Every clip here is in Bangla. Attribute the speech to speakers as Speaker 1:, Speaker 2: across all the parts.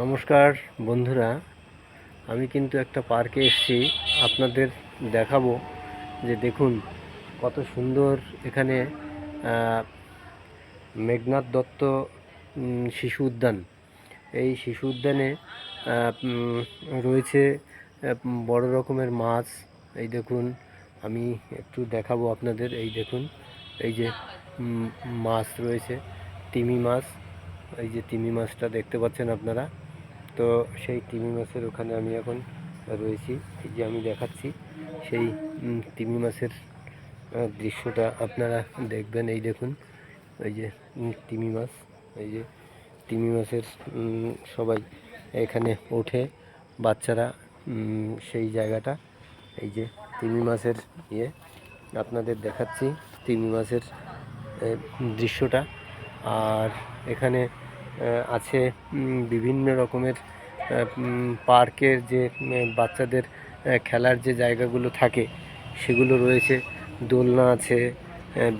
Speaker 1: নমস্কার, বন্ধুরা। আমি কিন্তু একটা পার্কে এসেছি। আপনাদের দেখাবো যে দেখুন কত সুন্দর এখানে মেঘনাথ দত্ত শিশু উদ্যান। এই শিশু উদ্যানে রয়েছে বড় রকমের মাছ। এই দেখুন, আমি একটু দেখাবো আপনাদের। এই দেখুন, এই যে মাছ রয়েছে, তিমি মাছ। এই যে তিমি মাছটা দেখতে পাচ্ছেন আপনারা? তো সেই তিমি মাছের ওখানে আমি এখন রয়েছি। এই যে আমি দেখাচ্ছি সেই তিমি মাছের দৃশ্যটা আপনারা দেখবেন। এই দেখুন, এই যে তিমি মাছ, এই যে তিমি মাছের সবাই এখানে ওঠে, বাচ্চারা সেই জায়গাটা। এই যে তিমি মাছের ইয়ে আপনাদের দেখাচ্ছি তিমি মাছের দৃশ্যটা। আর এখানে আছে বিভিন্ন রকমের পার্কের যে বাচ্চাদের খেলার যে জায়গাগুলো থাকে, সেগুলো রয়েছে। দোলনা আছে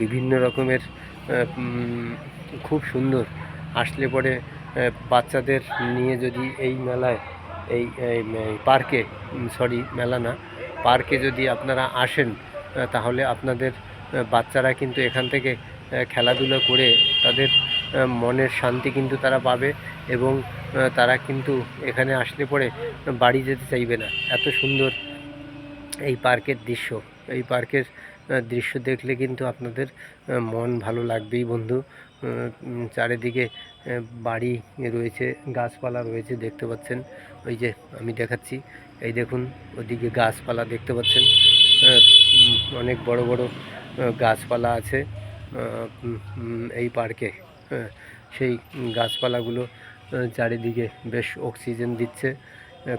Speaker 1: বিভিন্ন রকমের খুব সুন্দর। আসলে পরে বাচ্চাদের নিয়ে যদি এই মেলায়, এই পার্কে সরি, মেলা না, পার্কে যদি আপনারা আসেন তাহলে আপনাদের বাচ্চারা কিন্তু এখান থেকে খেলাধুলা করে তাদের মনের শান্তি কিন্তু তারা পাবে এবং তারা কিন্তু এখানে আসলে পরে বাড়ি যেতে চাইবে না। এত সুন্দর এই পার্কের দৃশ্য। এই পার্কের দৃশ্য দেখলে কিন্তু আপনাদের মন ভালো লাগবেই বন্ধু। চারিদিকে বাড়ি রয়েছে, গাছপালা রয়েছে, দেখতে পাচ্ছেন। ওই যে আমি দেখাচ্ছি, এই দেখুন, ওদিকে গাছপালা দেখতে পাচ্ছেন। অনেক বড় বড় গাছপালা আছে এই পার্কে। সেই গাছপালাগুলো চারিদিকে বেশ অক্সিজেন দিচ্ছে।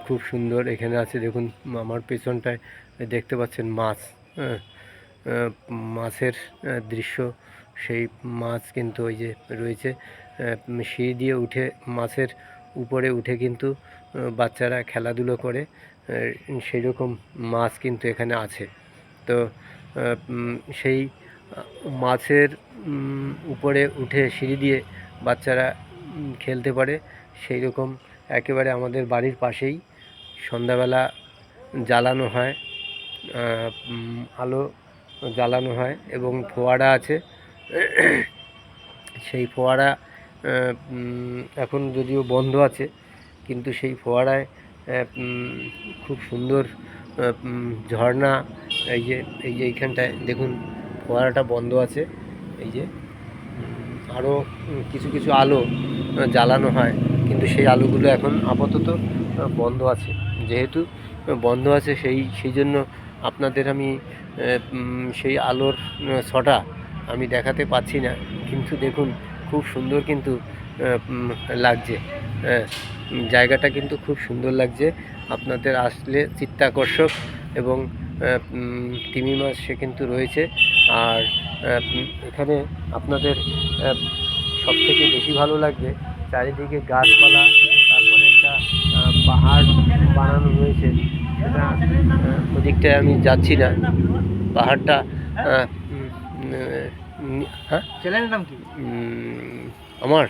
Speaker 1: খুব সুন্দর এখানে আছে, দেখুন, আমার পেছনটায় দেখতে পাচ্ছেন মাছ। মাছের দৃশ্য, সেই মাছ কিন্তু ওই যে রয়েছে। সিঁড়ি দিয়ে উঠে, মাছের উপরে উঠে কিন্তু বাচ্চারা খেলাধুলো করে। সেই রকম মাছ কিন্তু এখানে আছে। তো সেই মাছের উপরে উঠে সিঁড়ি দিয়ে বাচ্চারা খেলতে পারে। সেই রকম একেবারে আমাদের বাড়ির পাশেই সন্ধ্যাবেলা জ্বালানো হয় আলো জ্বালানো হয় এবং ফোয়ারা আছে। সেই ফোয়ারা এখন যদিও বন্ধ আছে, কিন্তু সেই ফোয়ারায় খুব সুন্দর ঝর্ণা, এই যে এই যে এইখানটায় দেখুন ফোয়ারাটা বন্ধ আছে। এই যে আরও কিছু কিছু আলো জ্বালানো হয়। কিন্তু সেই আলোগুলো এখন আপাতত বন্ধ আছে। যেহেতু বন্ধ আছে, সেই সেই জন্য আপনাদের আমি সেই আলোর ছটা আমি দেখাতে পাচ্ছি না। কিন্তু দেখুন, খুব সুন্দর কিন্তু লাগছে। জায়গাটা কিন্তু খুব সুন্দর লাগছে। আপনাদের আসলে চিত্তাকর্ষক এবং তিমি মাছ সে কিন্তু রয়েছে। আর এখানে আপনাদের সব থেকে বেশি ভালো লাগবে চারিদিকে গাছপালা তারপরে একটা পাহাড় বানানো রয়েছে সেটা ওদিকটায় আমি যাচ্ছি না। পাহাড়টা হ্যাঁ?
Speaker 2: চ্যানেলের নাম কি?
Speaker 1: আমার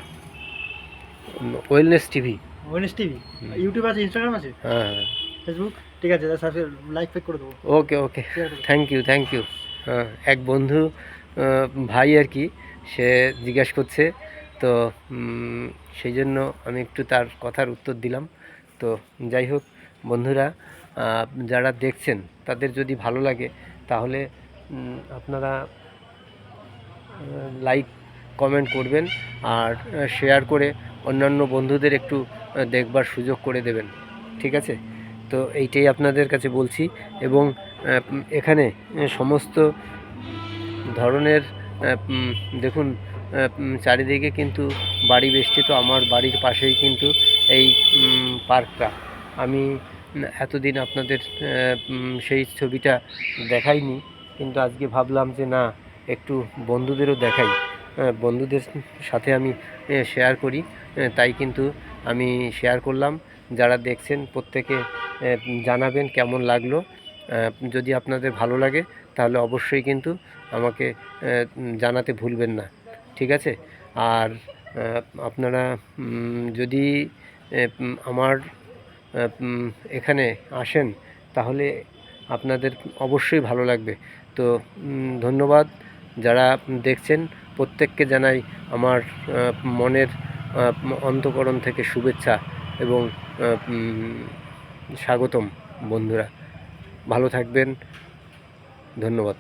Speaker 1: wellness TV.
Speaker 2: Wellness TV? YouTube আছে ইনস্টাগ্রাম আছে?
Speaker 1: হ্যাঁ হ্যাঁ।
Speaker 2: ফেসবুক? ঠিক আছে সাবস্ক্রাইব লাইক ফেক করে দেবো।
Speaker 1: Okay okay thank you thank you হ্যাঁ এক বন্ধু ভাই আর কি সে জিজ্ঞাস করছে তো সেই জন্য আমি একটু তার কথার উত্তর দিলাম। তো যাই হোক বন্ধুরা যারা দেখছেন তাদের যদি ভালো লাগে তাহলে আপনারা লাইক কমেন্ট করবেন আর শেয়ার করে অন্যান্য বন্ধুদের একটু দেখবার সুযোগ করে দেবেন। ঠিক আছে? তো এইটাই আপনাদের কাছে বলছি এবং এখানে সমস্ত ধরনের দেখুন চারিদিকে কিন্তু বাড়ি বেষ্টিত, আমার বাড়ির পাশেই কিন্তু এই পার্কটা। আমি এতদিন আপনাদের সেই ছবিটা দেখাইনি, কিন্তু আজকে ভাবলাম যে না, একটু বন্ধুদেরও দেখাই। বন্ধুদের সাথে আমি শেয়ার করি তাই কিন্তু আমি শেয়ার করলাম। যারা দেখছেন, প্রত্যেকে জানাবেন কেমন লাগল। যদি আপনাদের ভালো লাগে, তাহলে অবশ্যই কিন্তু আমাকে জানাতে ভুলবেন না। ঠিক আছে? আর আপনারা যদি আমার এখানে আসেন, তাহলে আপনাদের অবশ্যই ভালো লাগবে। তো ধন্যবাদ যারা দেখছেন। প্রত্যেককে জানাই আমার মনের অন্তকরণ থেকে শুভেচ্ছা এবং স্বাগতম বন্ধুরা। ভালো থাকবেন। ধন্যবাদ।